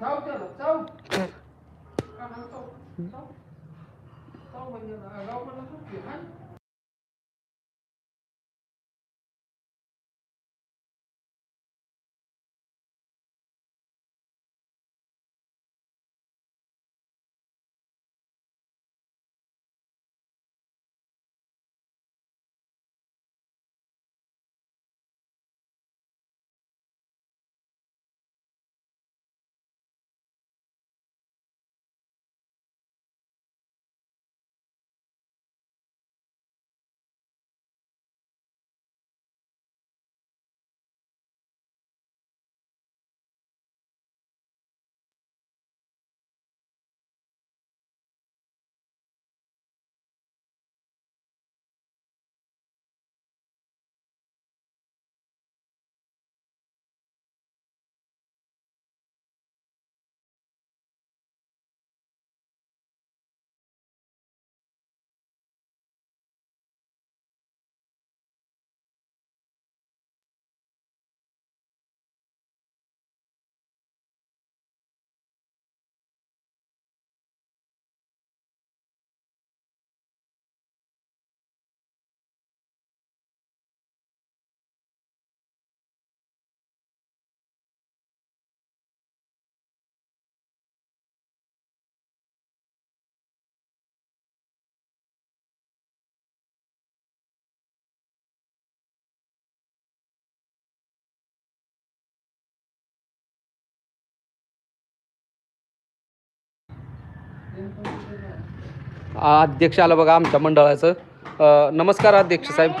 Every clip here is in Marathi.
sâu chưa lục sâu sâu sâu mình là gấu nó không chuyển hết. अध्यक्ष आलं बघा आमच्या मंडळाचं. अ, नमस्कार अध्यक्ष साहेब.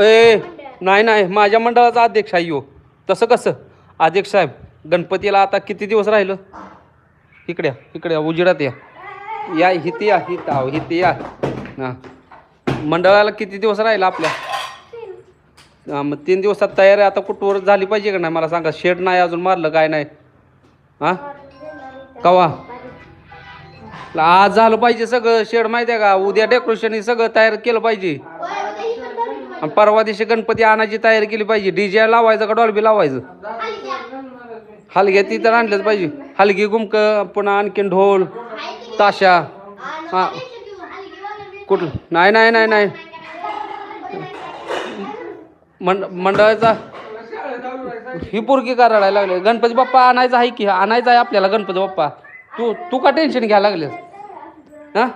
ए नाही नाही माझ्या मंडळाचा अध्यक्ष आहे यो. तसं कसं? अध्यक्ष साहेब गणपतीला आता किती दिवस राहिलं? इकडे या, इकडे उजेडात या. या हिती या हित आहो हिती या. हां. मंडळाला किती दिवस राहिलं आपल्या? हां मग तीन दिवसात तयारी आता कुठवर झाली पाहिजे का नाही? मला सांगा शेड नाही अजून मारलं काय नाही? हां? कवा? आज झालं पाहिजे सगळं. शेड माहिती आहे का? उद्या डेकोरेशन हे सगळं तयार केलं पाहिजे. आणि परवा दिवशी गणपती आणायची तयारी केली पाहिजे. डीजे लावायचं का डॉल्बी लावायचं? हलग्या ती तर आणलंच पाहिजे. हलगी गुमक पुन्हा आणखीन ढोल ताशा. हा. कुठलं? नाही नाही नाही नाही. मंड मंडळाचा ही पोरगी का रडायला लागले? गणपती बाप्पा आणायचा आहे की? आणायचा आहे आपल्याला गणपती बाप्पा. तू तू का टेन्शन घ्यायला लागलेस? हां?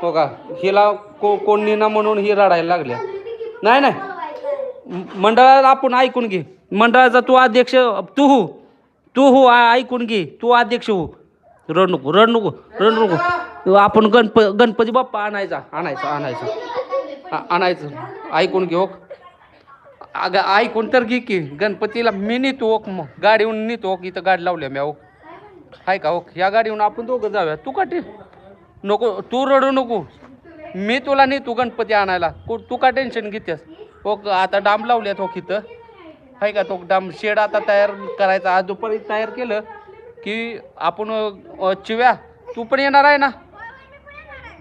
हो का? हिला को कोणी ना म्हणून ही रडायला लागल्या नाही नाही. मंडळाला आपण ऐकून घे. मंडळाचा तू अध्यक्ष तू हो. तू हो ऐकून घे. तू अध्यक्ष हो. रड नको रड नको रड नको. आपण गणप गणपती बाप्पा आणायचा आणायचा आणायचा. आणायचं. ऐकून घे ओक अगं ऐकून तर घे की. गणपतीला मी नेतो ओक मग गाडीहून नेतो ओक इथं गाडी लावल्या मी ओक आहे का? ओके. या गाडीहून आपण दोघं जाऊया. तू का टे नको तू रडू नको. मी तुला नेतो गणपती आणायला. कु- तू का टेन्शन घेतेस? ओक आता डांब लावल्यात ओक इथं. आहे का? तो डांब शेड आता तयार करायचा. आज दुपारी तयार केलं की आपण चिव्या तू पण येणार आहे ना?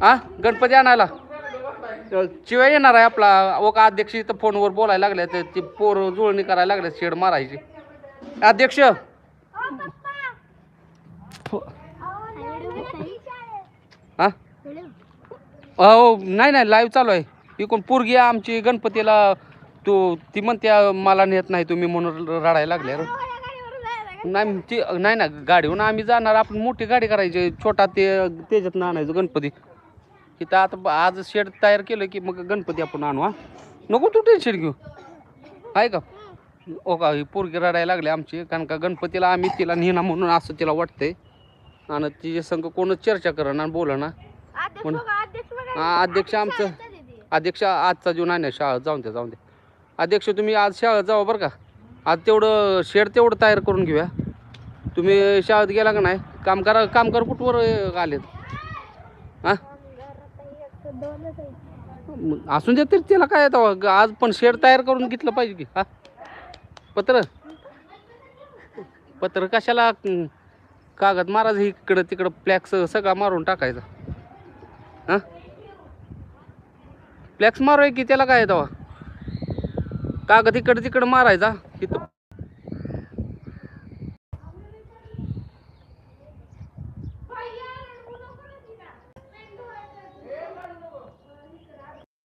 हां गणपती आणायला. चिव्या येणार आहे आपला. ओक का अध्यक्ष इथं फोनवर बोलायला लागले तर ते पोर जुळणी करायला लागले शेड मारायची. अध्यक्ष! हा? हो नाही नाही लाईव्ह चालू आहे. इकडून पोरगी आहे आमची गणपतीला तू ती म्हणते मला नेत नाही तुम्ही म्हणून रडायला लागले. नाही ती नाही ना गाडीहून आम्ही जाणार. आपण मोठी गाडी करायची. छोटा ते त्याच्यात आणायचं गणपती. की तर आता आज शेड तयार केलं की मग गणपती आपण आणू हा? नको तू टेन्शन घेऊ. आहे का? ओ का? ही पोरगी रडायला लागली आमची. कारण का गणपतीला आम्ही तिला नेणार म्हणून असं तिला वाटतंय. आणि तिच्या संग कोणच चर्चा करणं आणि बोलणं म्हण- हा, अध्यक्ष आमचं अध्यक्ष आजचा जीवन आहे ना शाळा जाऊन द्या जाऊन द्या. अध्यक्ष तुम्ही आज शाळेत जावा बरं का? आज तेवढं शेड तेवढं तयार करून घेऊया. तुम्ही शाळेत गेला का नाही? काम करा काम कर कुठवर आलेत? हां? असून दे तरी त्याला काय येतं आज पण शेड तयार करून घेतलं पाहिजे की हा? पत्र? पत्र कशाला कागद मारायचं इकडं तिकडं फ्लॅक्स सगळा मारून टाकायचा. हां? फ्लॅक्स मारूया की त्याला काय तेव्हा? कागद इकडं तिकडं मारायचा इथं